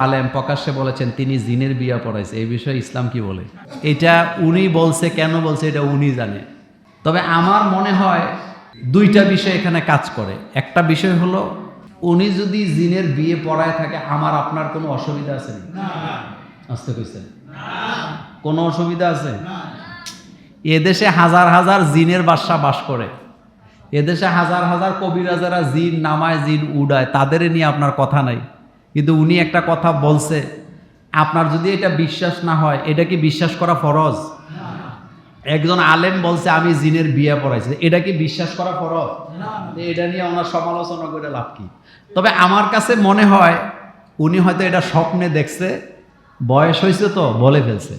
আলেম প্রকাশ্যে বলেছেন তিনি জিনের বিয়া পড়াইছে। এই বিষয়ে ইসলাম কি বলে? এটা উনি বলছে কেন বলছে এটা উনি জানে। তবে আমার মনে হয় দুইটা বিষয় এখানে কাজ করে। একটা বিষয় হলো উনি যদি জিনের বিয়ে পড়ায় থাকে আমার আপনার কোনো অসুবিধা আছে আসতে কইছেন। কোনো অসুবিধা আছে? এদেশে হাজার হাজার জিনের বাসা বাস করে। এদেশে হাজার হাজার কবিরাজারা জিন নামায় জিন উড়ায়। তাদের নিয়ে আপনার কথা নাই। কিন্তু উনি একটা কথা বলছে আপনার যদি এটা বিশ্বাস না হয় এটা কি বিশ্বাস করা ফরজ? একজন আলেম বলছে আমি জিনের বিয়ে পড়াইছি। এটা কি বিশ্বাস করা ফরজ? এটা নিয়ে ওনার সমালোচনা করে লাভ কি? তবে আমার কাছে মনে হয় উনি হয়তো এটা স্বপ্নে দেখছে বয়স হয়েছে তো বলে ফেলছে।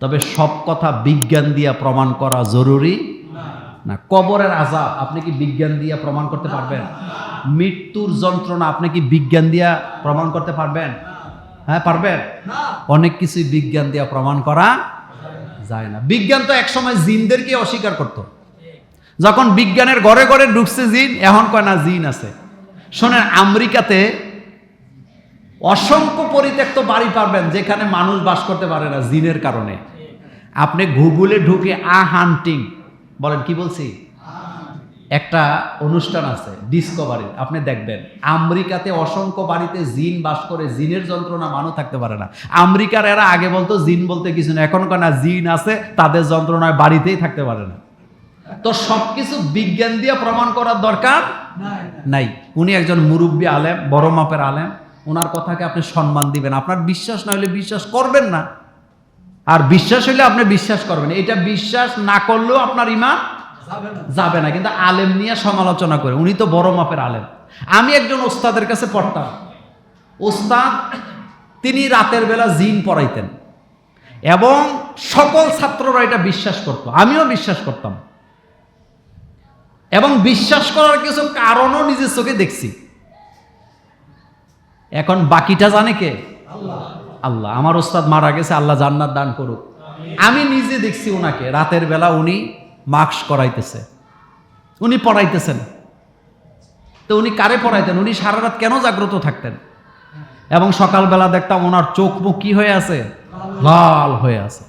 তবে সব কথা বিজ্ঞান দিয়া প্রমাণ করা জরুরি? না। কবরের আজাব আপনি কি বিজ্ঞান দিয়া প্রমাণ করতে পারবেন? মৃত্যুর যন্ত্রণা আপনি কি বিজ্ঞান দিয়া প্রমাণ করতে পারবেন? হ্যাঁ পারবেন? অনেক কিছুই বিজ্ঞান দিয়া প্রমাণ করা যায় না। বিজ্ঞান তো একসময় জিনদেরকে অস্বীকার করত। যখন বিজ্ঞানের ঘরে ঘরে ঢুকছে জিন এখন কয় না জিন আছে। শোনেন আমেরিকাতে অসংখ্য পরিত্যক্ত বাড়ি পারবেন যেখানে মানুষ বাস করতে পারে না জিনের কারণে। আপনি গুগলে ঢুকে আ হান্টিং বলেন কি বলছি? একটা অনুষ্ঠান আছে ডিসকভারি আপনি দেখবেন আমেরিকাতে অসংখ্য বাড়িতে জিন বাস করে জিনের যন্ত্রণা মানুষ থাকতে পারে না। আমেরিকার এরা আগে বলতো জিন বলতে কিছু না এখন না জিন আছে তাদের যন্ত্রণায় বাড়িতেই থাকতে পারে না। তো সবকিছু বিজ্ঞান দিয়ে প্রমাণ করার দরকার? নাই উনি একজন মুরব্বী আলেম বড় মাপের আলেম। ওনার কথাকে আপনি সম্মান দিবেন। আপনার বিশ্বাস না হলে বিশ্বাস করবেন না। আর বিশ্বাস হলে আপনি বিশ্বাস করবেন। এটা বিশ্বাস না করলেও আপনার ইমান যাবে না। কিন্তু আলেম নিয়ে সমালোচনা করে। উনি তো বড় মাপের আলেম। আমি একজন ওস্তাদের কাছে পড়তাম। ওস্তাদ তিনি রাতের বেলা জিন পড়াইতেন। এবং সকল ছাত্ররা এটা বিশ্বাস করত। আমিও বিশ্বাস করতাম। এবং বিশ্বাস করার কিছু কারণও নিজের চোখে দেখছি। এখন বাকিটা জানে কে? আল্লাহ। আমার ওস্তাদ মারা গেছে আল্লাহ জান্নাত দান করুক। আমি নিজে দেখছি ওনাকে রাতের বেলা উনি মাস্ক করাইতেছে। উনি পড়াইতেছেন। তো উনি কারে পড়াইতেন? উনি সারা রাত কেন জাগ্রত থাকতেন? এবং সকালবেলা দেখতাম ওনার চোখ মুখ কি হয়ে আছে? লাল হয়ে আছে।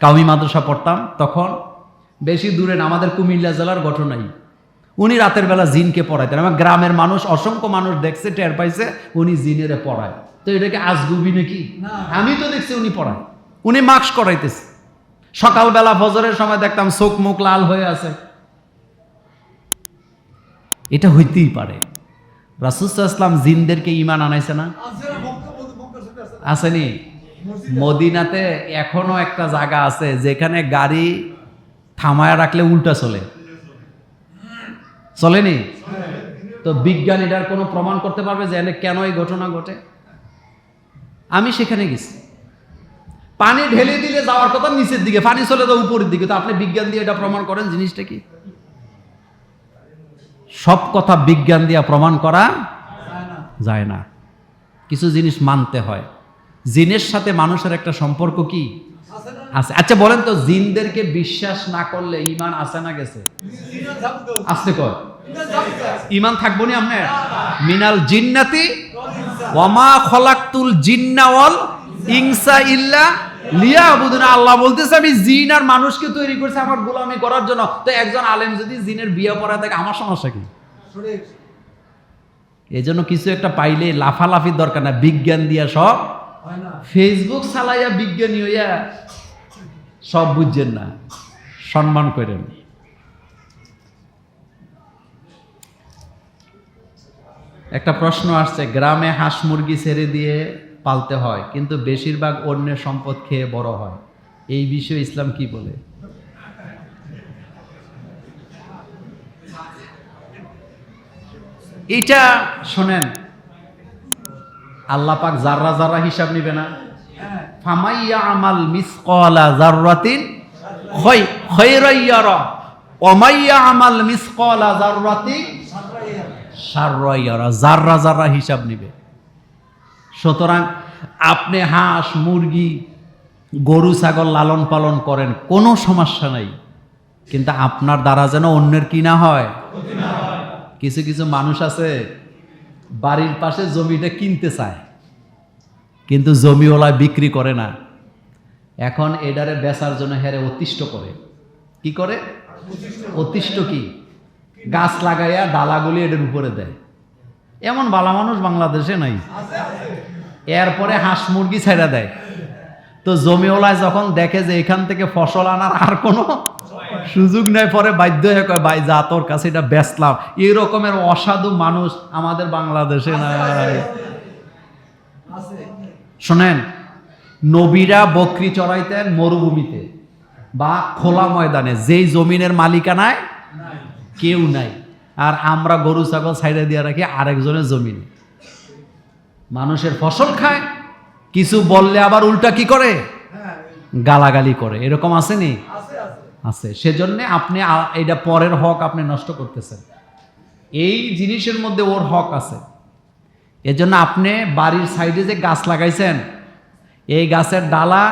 কাউমি মাদ্রাসা পড়তাম তখন বেশি দূরে না আমাদের কুমিল্লা জেলার ঘটনাই উনি রাতের বেলা জিনকে পড়াইতেন। আমার গ্রামের মানুষ অসংখ্য মানুষ দেখছে টের পাইছে উনি জিনেরে পড়ায়। তো এটাকে আজগুবি নাকি? আমি তো দেখছি উনি পড়ায়। উনি মাস্ক করাইতেছে। সকালবেলা ফজরের সময় দেখতাম চোখ মুখ লাল হয়ে আছে। এটা হইতেই পারে। রাসুসাহ ইসলাম জিনদেরকে ইমান আনাইছে না? আসেনি? মদিনাতে এখনও একটা জায়গা আছে যেখানে গাড়ি থামায় রাখলে উল্টা চলে। চলেনি? তো বিজ্ঞান এটার কোনো প্রমাণ করতে পারবে যে কেন এই ঘটনা ঘটে? আমি সেখানে গেছি। পানি ঢেলে দিলে যাওয়ার কথা নিচের দিকে, পানি চলে যাও উপরের দিকে। তো আপনি বিজ্ঞান দিয়ে এটা প্রমাণ করেন জিনিসটা কি? সব কথা বিজ্ঞান দিয়ে প্রমাণ করা যায় না। কিছু জিনিস মানতে হয়। জিনের সাথে মানুষের একটা সম্পর্ক কি? আছে। আচ্ছা বলেন তো, জিনদেরকে বিশ্বাস না করলে ইমান আছে না গেছে? আসতে কর ইমান থাকব নি আপনার? মিনাল জিন্নাতি ওয়ামা খলাকতুল জিন্নাওয়াল ইনসা ইল্লা লিয়া আল্লাহ বলতেছে আমি জিন আর মানুষকে তৈরি করছে আমার গোলামি করার জন্য। তো একজন আলেম যদি জিনের বিয়ে পড়া থাকে আমার সমস্যা কি? এই জন্য কিছু একটা পাইলে লাফালাফির দরকার না বিজ্ঞান দিয়া সব। ফেসবুক চালাইয়া বিজ্ঞানী হইয়া সব বুঝছেন না। সম্মান করেন। একটা প্রশ্ন আসছে গ্রামে হাঁস মুরগি ছেড়ে দিয়ে পালতে হয়, কিন্তু বেশিরভাগ অন্যের সম্পদ খেয়ে বড় হয়। এই বিষয়ে ইসলাম কি বলে? এটা শোনেন, আল্লাহ পাক জাররা জাররা হিসাব নিবে না। ফামাইয়া আমাল মিসকালা জাররাতিন খয় খয়রাইয়ারা ওমাইয়া আমাল মিসকালা জাররাতিন সাররাইয়ারা জাররা জাররা হিসাব নিবে। সুতরাং আপনি হাঁস, মুরগি, গরু, ছাগল লালন পালন করেন, কোনো সমস্যা নাই। কিন্তু আপনার দ্বারা যেন অন্যের কি না হয়। কিছু কিছু মানুষ আছে, বাড়ির পাশে জমিটা কিনতে চায়, কিন্তু জমিওয়ালা বিক্রি করে না। এখন এডারে বেচার জন্য হেরে অতিষ্ঠ করে। কি করে? অতিষ্ঠ কি? গাছ লাগাইয়া ডালাগুলি এটার উপরে দেয়। এমন বালা মানুষ বাংলাদেশে নাই। এরপরে হাঁস মুরগি ছেড়ে দেয়। তো জমিওয়ালায় যখন দেখে যে এখান থেকে ফসল আনার আর কোনো সুযোগ নেই, পরে বাধ্য হয়ে কয়, ভাই, যা তোর কাছে, এটা বেচলাম। এই অসাধু মানুষ আমাদের বাংলাদেশে নাই। শোনেন, নবীরা বকরি চড়াইতেন মরুভূমিতে বা খোলা ময়দানে। যেই জমিনের মালিকানায় কেউ নাই। আর আমরা গরু, ছাগল সাইডে দিয়ে রাখি আরেকজনের জমিনে। মানুষের ফসল খায় কিছু বললে আবার উল্টা কি করে? গালাগালি করে। এরকম আসেনি আছে সেজন্যে আপনি এটা পরের হক আপনি নষ্ট করতেছেন। এই জিনিসের মধ্যে ওর হক আছে। এজন্য আপনি বাড়ির সাইডে যে গাছ লাগাইছেন এই গাছের ডালা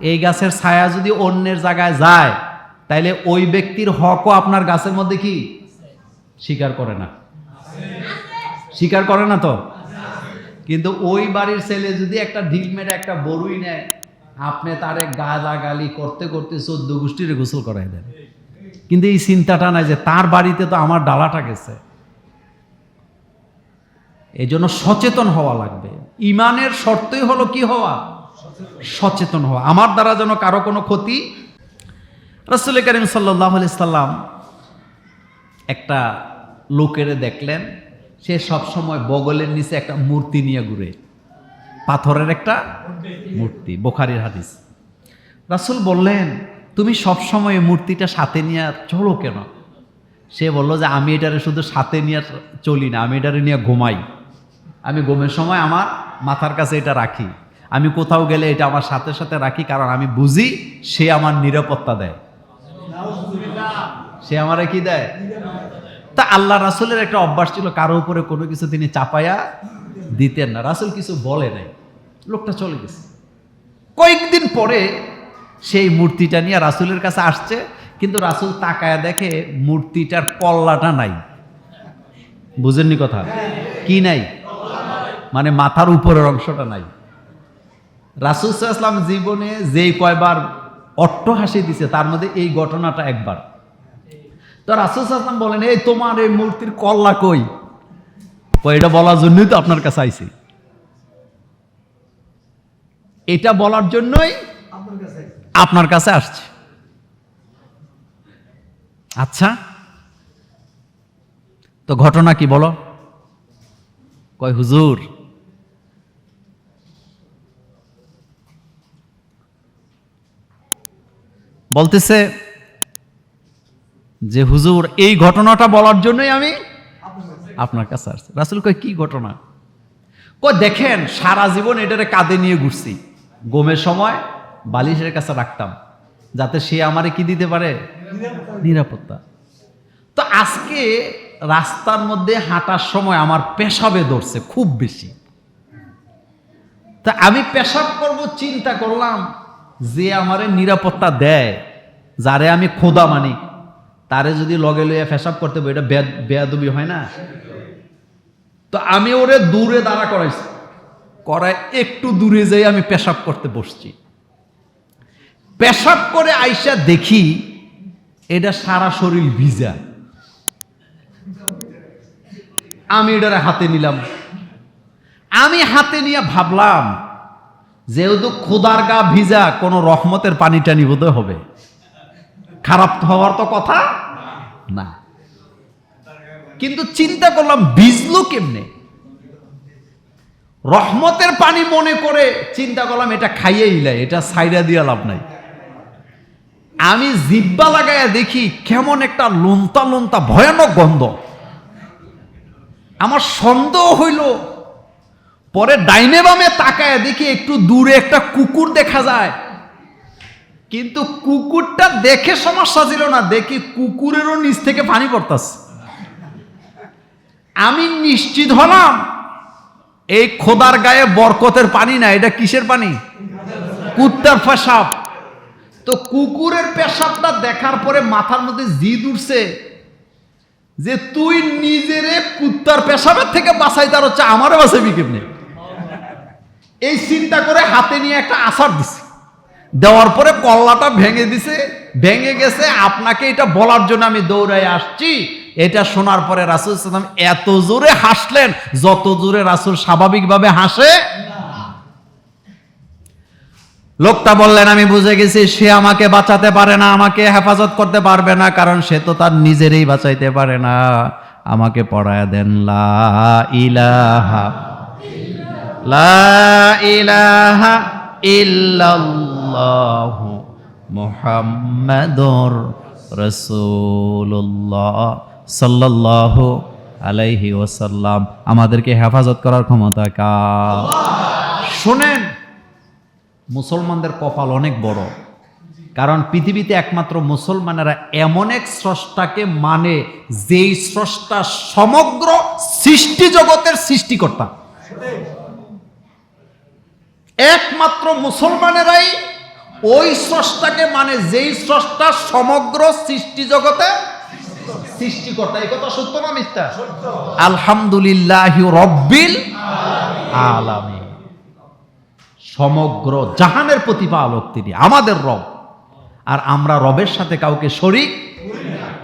এই গাছের ছায়া যদি অন্যের জায়গায় যায় তাইলে ওই ব্যক্তির হকও আপনার গাছের মধ্যে কি? স্বীকার করে না। স্বীকার করে না তো? কিন্তু ওই বাড়ির ছেলে যদি একটা ঢিল মেরে একটা বড়ুই নেয়, আপনি তারে গালাগালি করতে করতে চোদ্দ গোষ্ঠীর গোসল করাই দেন। কিন্তু এই চিন্তাটা নাই যে তার বাড়িতে তো আমার ডালাটা গেছে। এই জন্য সচেতন হওয়া লাগবে। ইমানের শর্তই হলো কি হওয়া? সচেতন হওয়া। আমার দ্বারা যেন কারও কোনো ক্ষতি রসুল করিম সাল্লাহ সাল্লাম একটা লোকের দেখলেন সে সবসময় বগলের নিচে একটা মূর্তি নিয়ে ঘুরে। পাথরের একটা মূর্তি, বোখারির হাদিস। রাসুল বললেন, তুমি সবসময় মূর্তিটা সাথে নিয়ে চলো কেন? সে বলল যে, আমি এটারে শুধু সাথে নিয়ে চলি না, আমি এটারে নিয়ে ঘুমাই। আমি ঘুমের সময় আমার মাথার কাছে এটা রাখি। আমি কোথাও গেলে এটা আমার সাথে সাথে রাখি, কারণ আমি বুঝি সে আমার নিরাপত্তা দেয়। সে আমারে কি দেয়? তা আল্লাহ রাসুলের একটা অভ্যাস ছিল, কারও উপরে কোনো কিছু তিনি চাপাইয়া দিতেন না। রাসুল কিছু বলে নাই। লোকটা চলে গেছে। কয়েকদিন পরে সেই মূর্তিটা নিয়ে রাসুলের কাছে আসছে, কিন্তু রাসুল তাকায়া দেখে মূর্তিটার কল্লাটা নাই। বুঝেননি কথা? কি নাই? মানে মাথার উপরের অংশটা নাই। রাসুল ইসলাম জীবনে যেই কয়বার অট্ট হাসি দিছে, তার মধ্যে এই ঘটনাটা একবার। তো রাসুল ইসলাম বলেন এই তোমার এই মূর্তির কল্লা কই? কই এটা বলার জন্যই তো আপনার কাছে আইছি। এটা বলার জন্যই আপনার কাছে আসছে। আচ্ছা তো ঘটনা কি বলো? কয় হুজুর? বলতেছে যে হুজুর, এই ঘটনাটা বলার জন্যই আমি আপনার কাছে আসছি। রাসুল কয়, কি ঘটনা? কয়, দেখেন, সারা জীবন এটারে কাঁধে নিয়ে ঘুরছি। গোমের সময় বালিশের কাছে রাখতাম, যাতে সে আমারে কি দিতে পারে? নিরাপত্তা। তো আজকে রাস্তার মধ্যে হাঁটার সময় আমার পেশাবে ধরছে, খুব বেশি। তা আমি পেশাব করব, চিন্তা করলাম যে আমারে নিরাপত্তা দেয়, যারে আমি খোদা মানি। তারে যদি লগে লইয়া পেশাব করতে হবে, এটা বেয়াদবি হয় না? তো আমি ওরে দূরে দাঁড়া করাইছি। করায় একটু দূরে যাই আমি পেশাব করতে বসছি। পেশাব করে আইসা দেখি এটা সারা শরীর ভিজা। আমি এটারে হাতে নিলাম। আমি হাতে নিয়ে ভাবলাম, যেহেতু খোদার গা ভিজা, কোনো রহমতের পানি টানি বোধ হবে। খারাপ হওয়ার তো কথা? না। কিন্তু চিন্তা করলাম ভিজলো কেমনে? রহমতের পানি মনে করে চিন্তা করলাম এটা খাইয়ে ইলাই এটা সাইডা দিয়া লাভ নাই। আমি জিব্বা লাগাইয়া দেখি কেমন একটা লোনতা লোনতা ভয়ানক গন্ধ। আমার সন্দেহ হইল পরে ডাইনে বামে তাকায় দেখি একটু দূরে একটা কুকুর দেখা যায়। কিন্তু কুকুরটা দেখে সমস্যা ছিল না, দেখি কুকুরেরও নিচ থেকে পানি পড়তাছে। আমি নিশ্চিত হলাম, এই খোদার গায়ে বরকতের পানি না, এটা কিসের পানি? কুত্তার পেশাব। তো কুকুরের পেশাবটা দেখার পরে মাথার মধ্যে জিদ উঠছে যে, তুই নিজেরে কুত্তার পেশাবের থেকে বাঁচাই তার হচ্ছে আমারও বাঁচাবি কেমনে? এই চিন্তা করে হাতে নিয়ে একটা আসার দিছে। দেওয়ার পরে কল্লাটা ভেঙে দিছে, ভেঙে গেছে, আপনাকে এটা বলার জন্য আমি দৌড়াই আসছি। এটা শোনার পরে রাসুল সাল্লাম এত জোরে হাসলেন, যত জোরে রাসুল স্বাভাবিকভাবে হাসে। লোকটা বললেন, আমি বুঝে গেছি, সে আমাকে বাঁচাতে পারে না, আমাকে হেফাজত করতে পারবে না, কারণ সে তো তার নিজেরই বাঁচাইতে পারে না। আমাকে পড়ায় দেন, লা ইলাহা লা ইলাহা ইল্লাল্লাহু। মুহাম্মাদুর রাসূলুল্লাহ সাল্লাল্লাহু আলাইহি ওয়াসাল্লাম। আমাদেরকে হেফাজত করার ক্ষমতা কার? শুনেন, মুসলমানদের কপাল অনেক বড়। কারণ পৃথিবীতে একমাত্র মুসলমানেরা এমন এক স্রষ্টাকে মানে যেই স্রষ্টা সমগ্র সৃষ্টি জগতের সৃষ্টিকর্তা। একমাত্র মুসলমানেরাই ওই স্রষ্টাকে মানে যেই স্রষ্টা সমগ্র সৃষ্টি জগতে সৃষ্টিকর্তা। এই কথা সত্য না মিথ্যা? আলহামদুলিল্লাহ রব্বিল আলামিন। সমগ্র জাহানের প্রতিপালক তিনি, আমাদের রব। আর আমরা রবের সাথে কাউকে শরিক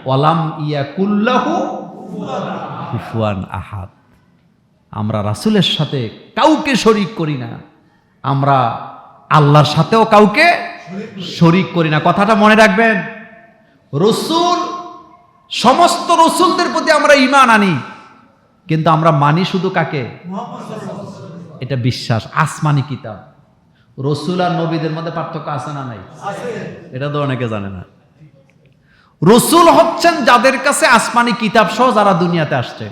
ওয়ালাম ইয়া কুল্লাহু কুফুয়ান আহাদ। আমরা রাসুলের সাথে কাউকে শরিক করি না। আমরা আল্লাহর সাথেও কাউকে শরিক করি না। কথাটা মনে রাখবেন, রসুল, সমস্ত রসুলদের প্রতি আমরা ইমান আনি, কিন্তু আমরা মানি শুধু কাকে? এটা বিশ্বাস, আসমানি কিতাব। রসুল আর নবীদের মধ্যে পার্থক্য আছে না নাই? এটা তো অনেকে জানে না। রসুল হচ্ছেন যাদের কাছে আসমানি কিতাব সহ যারা দুনিয়াতে আসছে।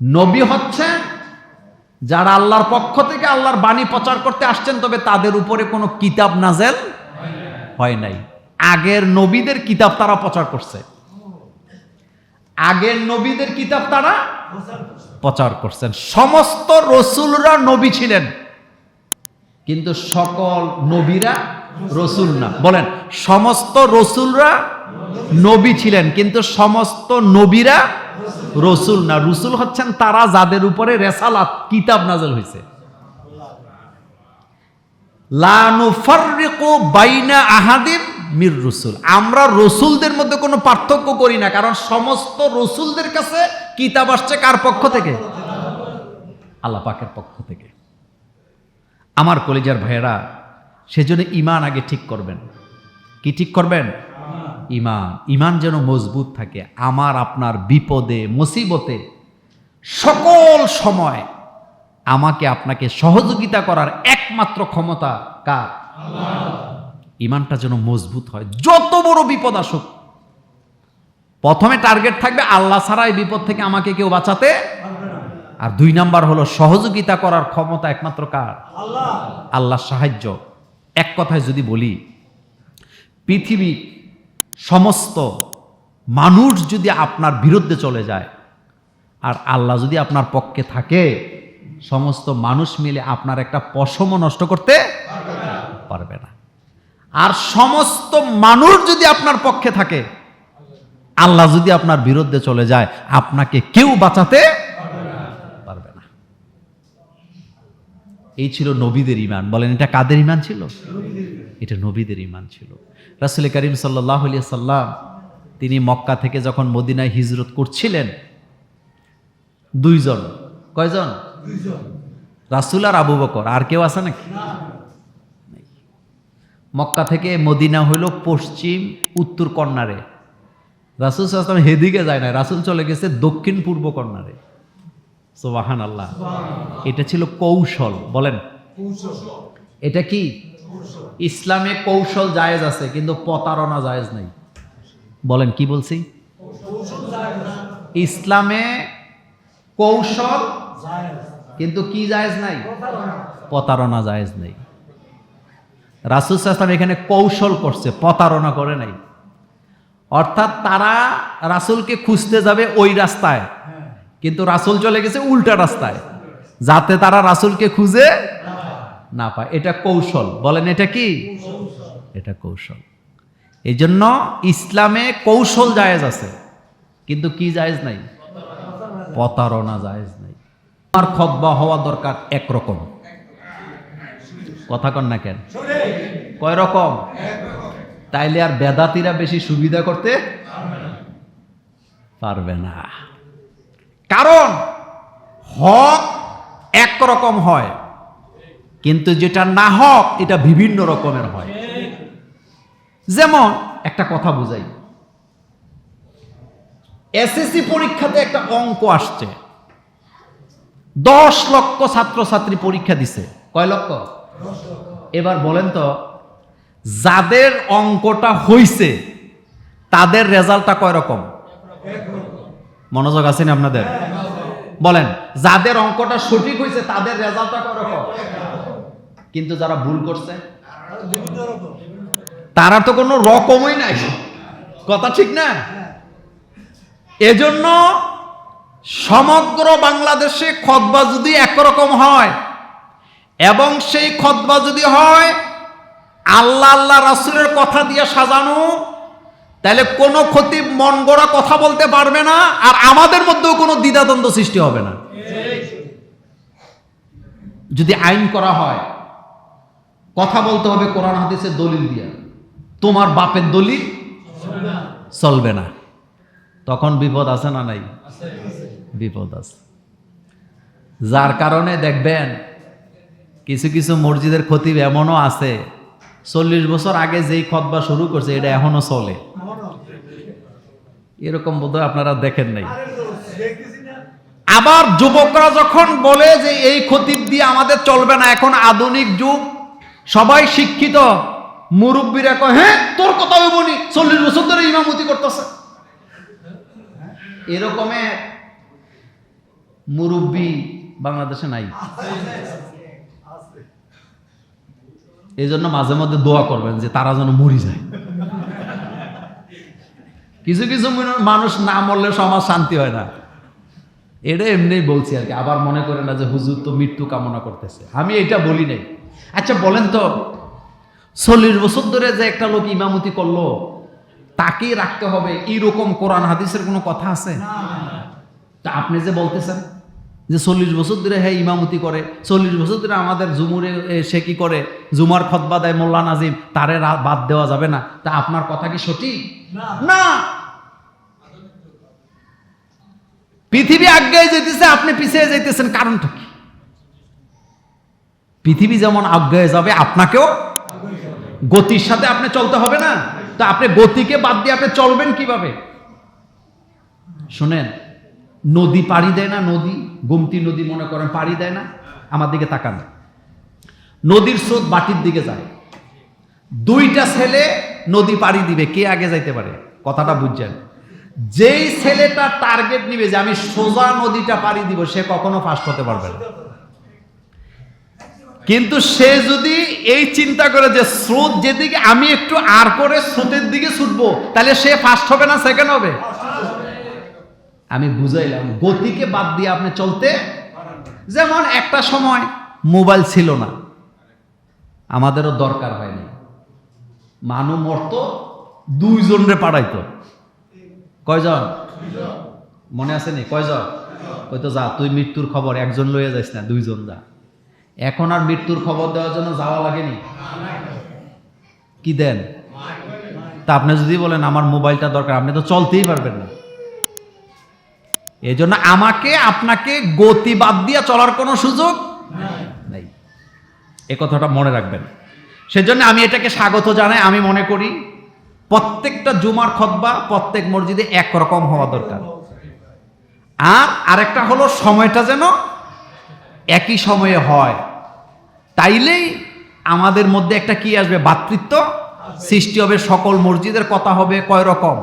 নবী হচ্ছেন যারা আল্লাহর পক্ষ থেকে আল্লাহর বাণী প্রচার করতে আসছেন, তবে তাদের উপরে কোনো কিতাব নাজেল হয় নাই। আগের নবীদের কিতাব তারা প্রচার করছে। আগের নবীদের কিতাব তারা প্রচার করছেন। সমস্ত রসুলরা নবী ছিলেন, কিন্তু সকল নবীরা রসুল না। বলেন, সমস্ত রসুলরা নবী ছিলেন, কিন্তু সমস্ত নবীরা রসুল না, রসুল হচ্ছেন তারা যাদের উপরে রেসালাত, কিতাব নাজল হয়েছে মির রসুল। আমরা রসুলদের মধ্যে কোনো পার্থক্য করি না, কারণ সমস্ত রসুলদের কাছে কিতাব আসছে কার পক্ষ থেকে? আল্লাহ পক্ষ থেকে। আমার কলেজার ভাইয়েরা, সেজন্য ইমান আগে ঠিক করবেন। কি ঠিক করবেন? ইমান। ইমান যেন মজবুত থাকে আমার আপনার বিপদে মুসিবতে সকল সময় আমাকে আপনাকে সহযোগিতা করার একমাত্র ক্ষমতা কার? ইমানটা যেন মজবুত হয় যত বড় বিপদ আসুক। প্রথমে টার্গেট থাকবে আল্লাহ ছাড়া এই বিপদ থেকে আমাকে কেউ বাঁচাতে আর দুই নাম্বার হলো সহযোগিতা করার ক্ষমতা একমাত্র কার? আল্লাহ সাহায্য। এক কথায় যদি বলি পৃথিবী সমস্ত মানুষ যদি আপনার বিরুদ্ধে চলে যায়, আর আল্লাহ যদি আপনার পক্ষে থাকে, সমস্ত মানুষ মিলে আপনার একটা পশমও নষ্ট করতে পারবে না। আর সমস্ত মানুষ যদি আপনার পক্ষে থাকে, আল্লাহ যদি আপনার বিরুদ্ধে চলে যায়, আপনাকে কেউ বাঁচাতে পারবে না এই ছিল নবীদের ইমান বলেন, এটা কাদের ইমান ছিল? এটা নবীদের ইমান ছিল। রাসুল করিম সাল্লাহ সাল্লাম তিনি মক্কা থেকে যখন মদিনায় হিজরত করছিলেন, দুইজন। কয়জন? রাসুল আর আবু বকর। আর কেউ আছে নাকি। মক্কা থেকে মদিনা হইল পশ্চিম উত্তর কর্নারে রাসুল সাল্লাম হেদিকে যায় না রাসুল চলে গেছে দক্ষিণ পূর্ব কর্নারে সোবাহান আল্লাহ এটা ছিল কৌশল, বলেন। এটা কি? ইসলামে কৌশল জায়েজ আছে, কিন্তু প্রতারণা জায়েজ নাই। বলেন, কি বলছি? ইসলামে কৌশল, কিন্তু কি জায়েজ নাই? প্রতারণা জায়েজ নাই। রাসুল সাল্লাম এখানে কৌশল করছে, প্রতারণা করে নাই। অর্থাৎ তারা রাসুলকে খুঁজতে যাবে ওই রাস্তায়। কিন্তু রাসুল চলে গেছে উল্টা রাস্তায়। যাতে তারা রাসুলকে খুঁজে না পায়। এটা কৌশল। বলেন, এটা কি? এটা কৌশল। এই জন্য ইসলামে কৌশল জায়েজ আছে। কিন্তু কি জায়েজ নাই? প্রতারণা জায়েজ নাই। আমার খতবা হওয়া দরকার একরকম। কথা কন না কেন? কয় রকম? তাইলে আর বেদাতিরা বেশি সুবিধা করতে পারবে না। কারণ হক একরকম হয়, কিন্তু যেটা না হক, এটা বিভিন্ন রকমের হয়। যেমন, একটা কথা বুঝাই। এসএসসি পরীক্ষাতে একটা অঙ্ক আসছে। দশ লক্ষ ছাত্রছাত্রী পরীক্ষা দিছে। কয় লক্ষ? এবার বলেন তো, যাদের অঙ্কটা হইছে, তাদের রেজাল্টটা কয় রকম? মনোযোগ আছেন আপনাদের? বলেন, যাদের অঙ্কটা সঠিক হয়েছে, তাদের রেজাল্টটা রকম কিন্তু যারা ভুল করছে তারা তো কোনো রকমই নাই। কথা ঠিক না? এজন্য সমগ্র বাংলাদেশে খতবা যদি একরকম হয়, এবং সেই খতবা যদি হয়, আল্লাহ আল্লাহ রাসুলের কথা দিয়ে সাজানো তাহলে কোনো ক্ষতি মন গড়া কথা বলতে পারবে না, আর আমাদের মধ্যেও কোনো দ্বিধাদ্বন্দ্ব সৃষ্টি হবে না। যদি আইন করা হয়, কথা বলতে হবে কোরআন হাদিসের দলিল দিয়া। তোমার বাপের দলিল চলবে না। তখন বিপদ আছে না নাই? বিপদ আছে। যার কারণে দেখবেন, কিছু কিছু মসজিদের খতিব এমনও আছে, চল্লিশ বছর আগে যেই খতবা শুরু করছে, এটা এখনও চলে। এরকম বোধহয় আপনারা দেখেন নাই। আবার যুবকরা যখন বলে যে এই খতিব দিয়ে আমাদের চলবে না এখন আধুনিক যুগ সবাই শিক্ষিত মুরব্বীরা কয় হ্যাঁ তোর কথা বলি চল্লিশ বছর ধরে ইমামতি করতেছে। এরকমে মুরব্বী বাংলাদেশে নাই। এই জন্য মাঝে মধ্যে দোয়া করবেন যে তারা যেন মরি যায়। কিছু কিছু মানুষ না মরলে সমাজ শান্তি হয় না। এটা এমনি বলছি আর কি। আবার মনে করে না যে হুজুর তো মৃত্যু কামনা করতেছে। আমি এটা বলি নাই। আচ্ছা বলেন তো, চল্লিশ বছর ধরে যে একটা লোক ইমামতি করল তাকেই রাখতে হবে এইরকম কোরআন, হাদিসের কোনো কথা আছে? তা আপনি যে বলতেছেন যে চল্লিশ বছর ধরে হ্যাঁ ইমামতি করে, চল্লিশ বছর ধরে আমাদের জুমুরে সে কি করে? জুমার খতবা দেয় মোল্লা নাজিম তারে বাদ দেওয়া যাবে না। তা আপনার কথা কি সঠিক? না। পৃথিবী আজ্ঞায় যেতেছে, আপনি পিছিয়ে যেতেছেন, কারণটা কি? পৃথিবী যেমন আজ্ঞায় যাবে, আপনাকেও গতির সাথে আপনি চলতে হবে না। তা আপনি গতিকে বাদ দিয়ে আপনি চলবেন কীভাবে? শুনেন, নদী পাড়ি দেয় না, নদী, গোমতি নদী মনে করেন পাড়ি দেয় না, আমার দিকে তাকান। নদীর স্রোত বাটির দিকে যায়। দুইটা ছেলে নদী পাড়ি দিবে, কে আগে যাইতে পারে? কথাটা বুঝছেন? যেই ছেলেটা টার্গেট নিবে যে আমি সোজা নদীটা পাড়ি দিব, সে কখনো ফার্স্ট হতে পারবে না। কিন্তু সে যদি এই চিন্তা করে যে স্রোত যেদিকে আমি একটু আর করে স্রোতের দিকে ছুটবো, তাহলে সে ফার্স্ট হবে না সেকেন্ড হবে? আমি বুঝাইলাম, গতিকে বাদ দিয়ে আপনি চলতে যেমন একটা সময় মোবাইল ছিল না, আমাদেরও দরকার হয়নি। মানু মরত দুইজনরে পাঠাইতো কয়জন? মনে আছে নি? কয়জন? ওই তো যা তুই মৃত্যুর খবর একজন লইয়া যাইস না দুইজন যা। এখন আর মৃত্যুর খবর দেওয়ার জন্য যাওয়া লাগেনি? কি দেন? তা আপনি যদি বলেন আমার মোবাইলটা দরকার আপনি তো চলতেই পারবেন না। এই জন্য আমাকে আপনাকে গতি বাদ দিয়ে চলার কোনো সুযোগ নেই। এ কথাটা মনে রাখবেন। সেজন্য আমি এটাকে স্বাগত জানাই, আমি মনে করি প্রত্যেকটা জুমার খতবা প্রত্যেক মসজিদে একরকম হওয়া দরকার। আর আরেকটা হলো সময়টা যেন একই সময়ে হয়। তাইলেই আমাদের মধ্যে একটা কি আসবে? ভাতৃত্ব সৃষ্টি হবে, সকল মসজিদের কথা হবে, কয় রকম?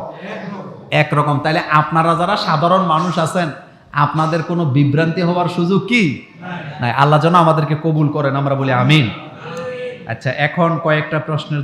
একরকম। তাইলে আপনারা যারা সাধারণ মানুষ আছেন, আপনাদের কোনো বিভ্রান্তি হওয়ার সুযোগ কি? নাই। আল্লাহ যেন আমাদেরকে কবুল করেন, আমরা বলি আমিন। আচ্ছা এখন কয়েকটা প্রশ্নের